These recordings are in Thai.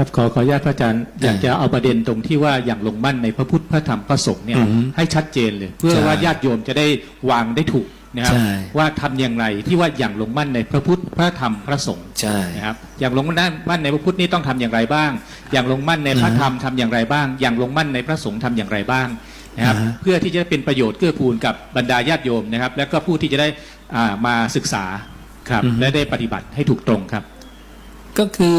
ครับขอขออนุญาตพระอาจารย์อยากจะเอาประเด็นตรงที่ว่าอย่างลงมั่นในพระพุทธพระธรรมพระสงฆ์เนี่ยอือฮึให้ชัดเจนเลย เพื่อใช่ว่าญาติโยมจะได้วางได้ถูกนะครับ ใช่ ว่าทำอย่างไรที่ว่าอย่างลงมั่นในพระพุทธพระธรรมพระสงฆ์ใช่ นะครับ อย่างลงมั่นในพระพุทธนี่ต้องทำอย่างไรบ้าง อย่างลงมั่นในพระธรรมทำอย่างไรบ้าง อย่างลงมั่นในพระสงฆ์ทำอย่างไรบ้างนะครับ อ่าฮะ เพื่อที่จะเป็นประโยชน์เกื้อกูลกับบรรดาญาติโยมนะครับ แล้วก็ผู้ที่จะได้อ่ามาศึกษาครับและได้ปฏิบัติให้ถูกตรงครับ ก็คือ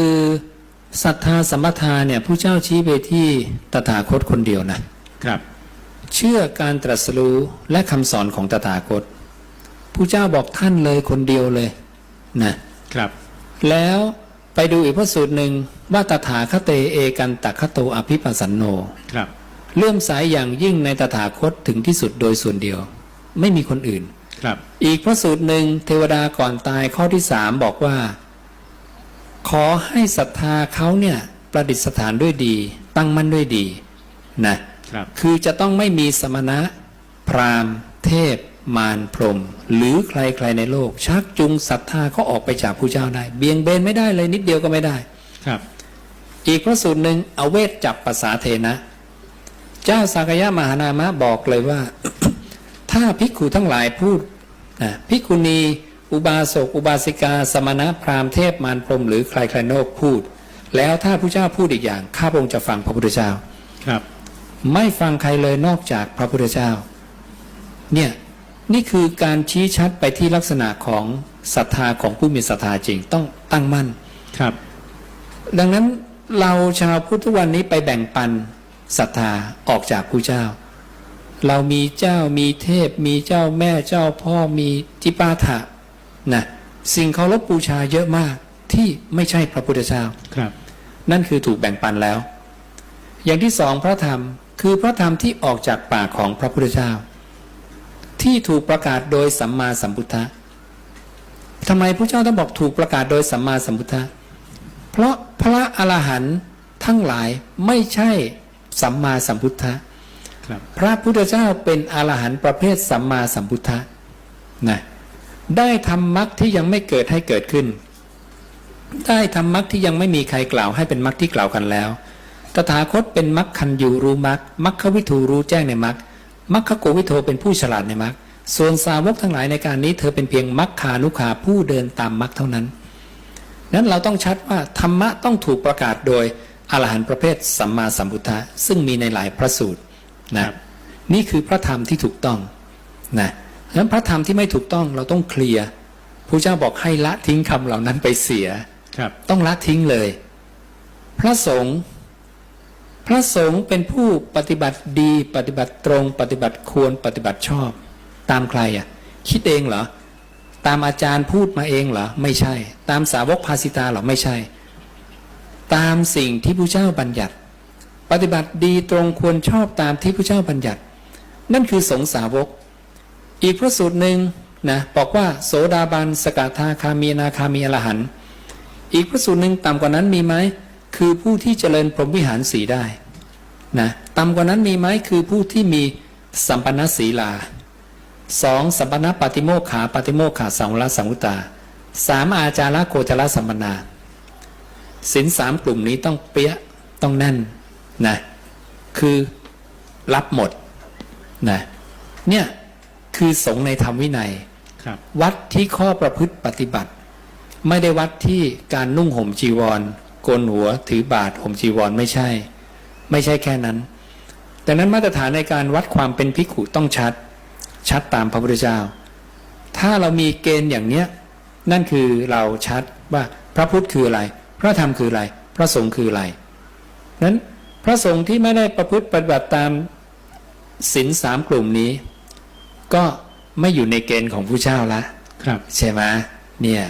ศรัทธาสัมปทาเนี่ยผู้เจ้าชี้ไปที่ตถาคตคนเดียวนะครับ เชื่อการตรัสรู้และคำสอนของตถาคตผู้เจ้าบอกท่านเลยคนเดียวเลยนะครับ แล้วไปดูอีกพระสูตรหนึ่งว่าตถาคเตเอกันตคโตอภิปัสสันโนครับเลื่อมสายอย่างยิ่งในตถาคตถึงที่สุดโดยส่วนเดียว ไม่มีคนอื่นครับ อีกพระสูตรหนึ่งเทวดาก่อนตายข้อที่สามบอกว่า ขอให้ศรัทธาเขาเนี่ยประดิษฐานด้วยดี ตั้งมั่นด้วยดีนะครับคือจะต้องไม่มีสมณะ พราหมณ์ เทพ มารพรหมหรือใครๆในโลก ชักจูงศรัทธาเขาออกไปจากผู้เจ้าได้ เบี่ยงเบนไม่ได้เลยนิดเดียวก็ไม่ได้ครับ อีกพระสูตรหนึ่งเอาเวทจับภาษาเทนะ เจ้าสากยะมหานามะบอกเลยว่า ถ้าภิกขุทั้งหลายพูดนะภิกขุณี อุบาสกอุบาสิกา สมณะพราหมณ์เทพมารพรหมหรือใครใครๆโนกพูด แล้วถ้าผู้เจ้าพูดอีกอย่างข้าพระองค์จะฟังพระพุทธเจ้าครับ ไม่ฟังใครเลยนอกจากพระพุทธเจ้า เนี่ยนี่คือการชี้ชัดไปที่ลักษณะของศรัทธาของผู้มีศรัทธาจริงต้องตั้งมั่นครับ ดังนั้นเราชาวพุทธทุกวันนี้ไปแบ่งปันศรัทธาออกจากผู้เจ้า เรามีเจ้ามีเทพ มีเจ้าแม่เจ้าพ่อมีทิปาถะ นะสิ่งเคารพบูชาเยอะมากที่ไม่ใช่พระพุทธเจ้าครับ นั่นคือถูกแบ่งปันแล้ว อย่างที่สองพระธรรมคือพระธรรมที่ออกจากปากของพระพุทธเจ้า ที่ถูกประกาศโดยสัมมาสัมพุทธะทำไมพระเจ้าต้องบอกถูกประกาศโดยสัมมาสัมพุทธะเพราะพระอรหันต์ทั้งหลายไม่ใช่สัมมาสัมพุทธะครับพระพุทธเจ้าเป็นอรหันต์ประเภทสัมมาสัมพุทธะนะ ได้ทำมรรคที่ยังไม่เกิดให้เกิดขึ้น ได้ทำมรรคที่ยังไม่มีใครกล่าวให้เป็นมรรคที่กล่าวกันแล้ว ตถาคตเป็นมรรคคันยูรู้มรรคมรรควิทูรู้แจ้งในมรรคมรรคโกวิโทเป็นผู้ฉลาดในมรรคส่วนสาวกทั้งหลายในการนี้เธอเป็นเพียงมรรคานุขาผู้เดินตามมรรคเท่านั้น นั้นเราต้องชัดว่าธรรมะต้องถูกประกาศโดยอรหันต์ประเภทสัมมาสัมพุทธะซึ่งมีในหลายพระสูตรนะนี่คือพระธรรมที่ถูกต้องนะฉะ นั้นพระธรรมที่ไม่ถูกต้องเราต้องเคลียร์พระเจ้าบอกให้ละทิ้งคำเหล่านั้นไปเสียครับ ต้องละทิ้งเลย พระสงฆ์พระสงฆ์เป็นผู้ปฏิบัติดี ปฏิบัติตรง ปฏิบัติควรปฏิบัติชอบ ตามใครอะ คิดเองเหรอตามอาจารย์พูดมาเองเหรอไม่ใช่ ตามสาวกภาสิตาเหรอไม่ใช่ ตามสิ่งที่ผู้เจ้าบัญญัติ ปฏิบัติดีตรงควรชอบตามที่ผู้เจ้าบัญญัติ นั่นคือสงฆ์สาวก อีกพระสูตรหนึ่งนะบอกว่าโสดาบันสกทาคามีนาคามีอรหันต์อีกพระสูตรหนึ่งต่ำกว่านั้นมีไหมคือผู้ที่เจริญพรหมวิหารสีได้นะต่ำกว่านั้นมีไหมคือผู้ที่มีสัมปันนศีลาสองสัมปันนปาติโมกขาปาติโมกขาสังวรสังวุตาสามอาจาระโคจรสัมปนาสินสามกลุ่มนี้ต้องเปี้ยต้องแน่นนะคือรับหมดนะเนี่ย คือสงฆ์ในธรรมวินัยครับวัดที่ข้อประพฤติปฏิบัติ ไม่ได้วัดที่การนุ่งห่มจีวรโกนหัวถือบาทห่มจีวรไม่ใช่ ไม่ใช่แค่นั้นดังนั้นมาตรฐานในการวัดความเป็นภิกขุต้องชัด ชัดตามพระพุทธเจ้า ถ้าเรามีเกณฑ์อย่างเนี้ยนั่นคือเราชัดว่าพระพุทธคืออะไร พระธรรมคืออะไร พระสงฆ์คืออะไรนั้นพระสงฆ์ที่ไม่ได้ประพฤติปฏิบัติตามศีลสามกลุ่มนี้ ก็ไม่อยู่ในเกณฑ์ของผู้เจ้าละครับ ใช่ไหมเนี่ย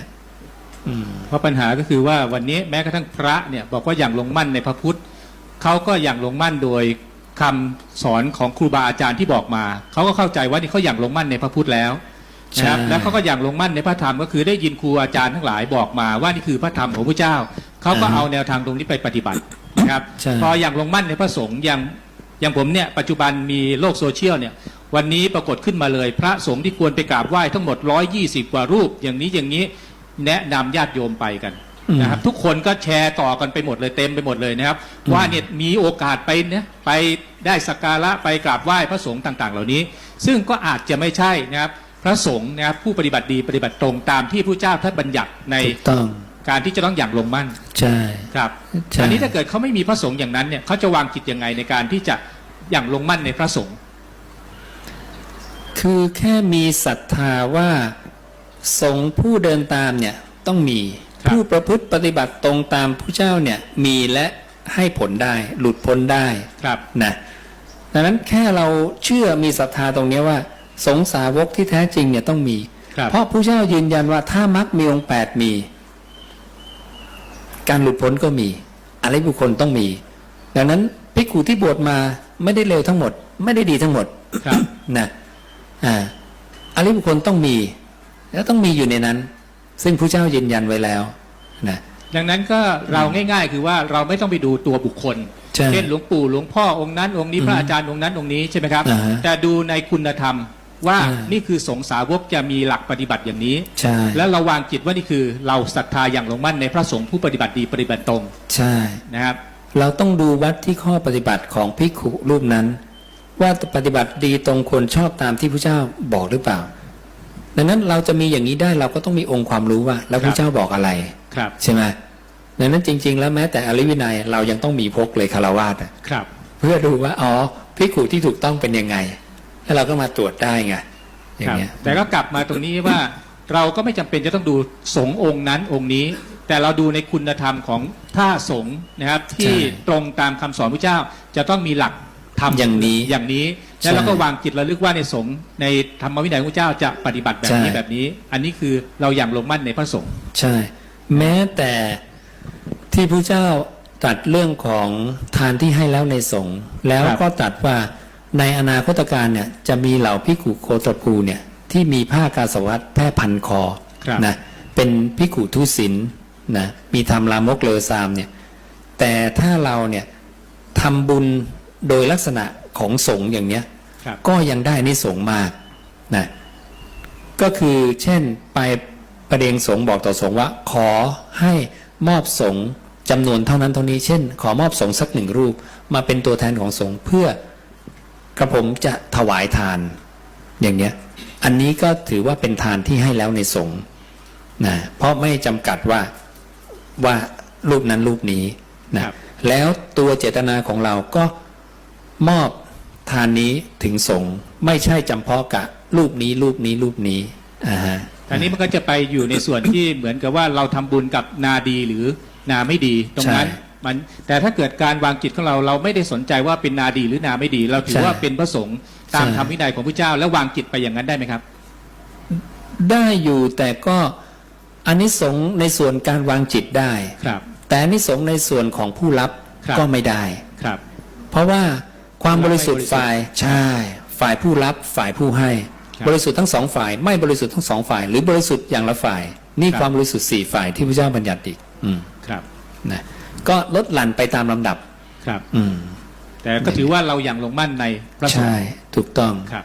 เพราะปัญหาก็คือว่าวันนี้แม้กระทั่งพระเนี่ยบอกว่าอย่างลงมั่นในพระพุทธเขาก็อย่างลงมั่นโดยคำสอนของครูบาอาจารย์ที่บอกมาเขาก็เข้าใจว่านี่เขาอย่างลงมั่นในพระพุทธแล้วนะครับใช่แล้วเขาก็อย่างลงมั่นในพระธรรมก็คือได้ยินครูอาจารย์ทั้งหลายบอกมาว่านี่คือพระธรรมของพระเจ้าเขาก็เอาแนวทางตรงนี้ไปปฏิบัตินะครับใช่พออย่างลงมั่นในพระสงฆ์อย่างอย่างผมเนี่ยปัจจุบันมีโลกโซเชียลเนี่ย วันนี้ปรากฏขึ้นมาเลย พระสงฆ์ที่ควรไปกราบไหว้ทั้งหมด120กว่ารูป อย่างนี้อย่างนี้แนะนำญาติโยมไปกันอืมนะครับ ทุกคนก็แชร์ต่อกันไปหมดเลยเต็มไปหมดเลยนะครับอืมว่าเนี่ยมีโอกาสไปเนี่ยไปได้สักการะไปกราบไหว้พระสงฆ์ต่าง ๆ เหล่านี้ ซึ่งก็อาจจะไม่ใช่นะครับ พระสงฆ์นะครับผู้ปฏิบัติดีปฏิบัติตรงตามที่ผู้เจ้าท่านบัญญัติในถูกต้องการที่จะต้องอย่างลงมั่น ใช่ครับใช่อันนี้ถ้าเกิดเขาไม่มีพระสงฆ์อย่างนั้นเนี่ยเขาจะวางจิตยังไงในการที่จะอย่างลงมั่นในพระสงฆ์ คือแค่มีศรัทธาว่าสงฆ์ผู้เดินตามเนี่ยต้องมีผู้ประพฤติปฏิบัติตรงตามผู้เจ้าเนี่ยมีและให้ผลได้หลุดพ้นได้ครับนะดังนั้นแค่เราเชื่อมีศรัทธาตรงเนี้ยว่า สงฆ์สาวกที่แท้จริงเนี่ยต้องมีครับเพราะผู้เจ้ายืนยันว่าถ้ามรรคมีองค์แปดมี การหลุดพ้นก็มี อะไรบุคคลต้องมี ดังนั้นภิกขุที่บวชมาไม่ได้เร็วทั้งหมด ไม่ได้ดีทั้งหมดครับนะ อ่าอริบุคคลต้องมี แล้วต้องมีอยู่ในนั้น ซึ่งผู้เจ้ายืนยันไว้แล้วนะดังนั้นก็เราง่าย ๆ คือว่าเราไม่ต้องไปดูตัวบุคคลใช่เช่นหลวงปู่หลวงพ่อองค์นั้น องค์นี้อืมพระอาจารย์องค์นั้นองค์นี้ใช่ไหมครับอ่าฮะแต่ดูในคุณธรรมว่าอ่านี่นี่คือสงฆ์สาวกจะมีหลักปฏิบัติอย่างนี้ใช่แล้วเราวางจิตว่านี่คือเราศรัทธาอย่างลงมั่นในพระสงฆ์ผู้ปฏิบัติดีปฏิบัติตรง ใช่นะครับ เราต้องดูวัดที่ข้อปฏิบัติของภิกขุรูปนั้น ว่าปฏิบัติดีตรงคนชอบตามที่พระเจ้าบอกหรือเปล่า ดังนั้นเราจะมีอย่างนี้ได้เราก็ต้องมีองค์ความรู้ว่า แล้วพระเจ้าบอกอะไรครับใช่ไหมดังนั้นจริง ๆ แล้วแม้แต่อริวินัยเรายังต้องมีพกเลยคารวาสอะครับ เพื่อดูว่าอ๋อภิกขุที่ถูกต้องเป็นยังไง แล้วเราก็มาตรวจได้ไงอย่าครังบเงี้ยแต่ก็กลับมาตรงนี้ว่าเราก็ไม่จำเป็นจะต้องดูสงฆ์องค์นั้นองค์นี้ แต่เราดูในคุณธรรมของท่าสงฆ์นะครับที่ตรงตามคำสอนพระเจ้าจะต้องมีหลัก ธรรมอย่างนี้อย่างนี้ใช่แล้วเราก็วางจิตระลึกว่าในสงฆ์ในธรรมวินัยของพระเจ้าจะปฏิบัติแบบนี้ใช่ แบบนี้ อันนี้คือเราอย่างลงมั่นในพระสงฆ์ใช่ แม้แต่ที่พระเจ้าตรัสเรื่องของทานที่ให้แล้วในสงฆ์แล้วก็ตรัสว่าในอนาคตการเนี่ยจะมีเหล่าพิกขุโคตรภูเนี่ยที่มีผ้ากาสาวพัดแพร่พันคอครับ นะเป็นพิกขุทุศินนะมีทำลามกเลอซามเนี่ยแต่ถ้าเราเนี่ยทำบุญ โดยลักษณะของสงฆ์อย่างเนี้ยครับก็ยังได้นิสงส์มากนะก็คือเช่นไปประเดงสงฆ์บอกต่อสงฆ์ว่า ขอให้มอบสงฆ์จำนวนเท่านั้นเท่านี้เช่น ขอมอบสงฆ์สักหนึ่งรูปมาเป็นตัวแทนของสงฆ์เพื่อกระผมจะถวายทาน อย่างเนี้ยอันนี้ก็ถือว่าเป็นทานที่ให้แล้วในสงฆ์นะเพราะไม่จำกัดว่าว่ารูปนั้นรูปนี้นะครับแล้วตัวเจตนาของเราก็ มอบทานนี้ถึงสงฆ์ไม่ใช่จำเพาะกับรูปนี้รูปนี้รูปนี้อ่าฮะอันนี้มันก็จะไปอยู่ในส่วนที่เหมือนกับว่าเราทำบุญกับนาดีหรือนาไม่ดีตรงนั้นใช่มันแต่ถ้าเกิดการวางจิตของเราเราไม่ได้สนใจว่าเป็นนาดีหรือนาไม่ดี เราถือใช่ว่าเป็นพระสงฆ์ตามใช่ธรรมวินัยของพระเจ้า แล้ววางจิตไปอย่างนั้นได้ไหมครับ ได้อยู่แต่ก็อันนี้สงส์ในส่วนการวางจิตได้ครับ แต่อันนี้สงส์ในส่วนของผู้รับครับก็ไม่ได้ครับ เพราะว่า ความบริสุทธิ์ไม่บริสุทธิ์ฝ่ายใช่ ฝ่ายผู้รับฝ่ายผู้ให้ครับบริสุทธิ์ทั้งสองฝ่าย ไม่บริสุทธิ์ทั้งสองฝ่าย หรือบริสุทธิ์อย่างละฝ่าย นี่ครับความบริสุทธิ์สี่ฝ่ายที่พระเจ้าบัญญัติอีก อืมครับนะก็ลดหลั่นไปตามลำดับครับ อืมแต่ก็ถือว่าเราอย่างลงมั่นในพระสงใช่ฆ์ถูกต้องครับ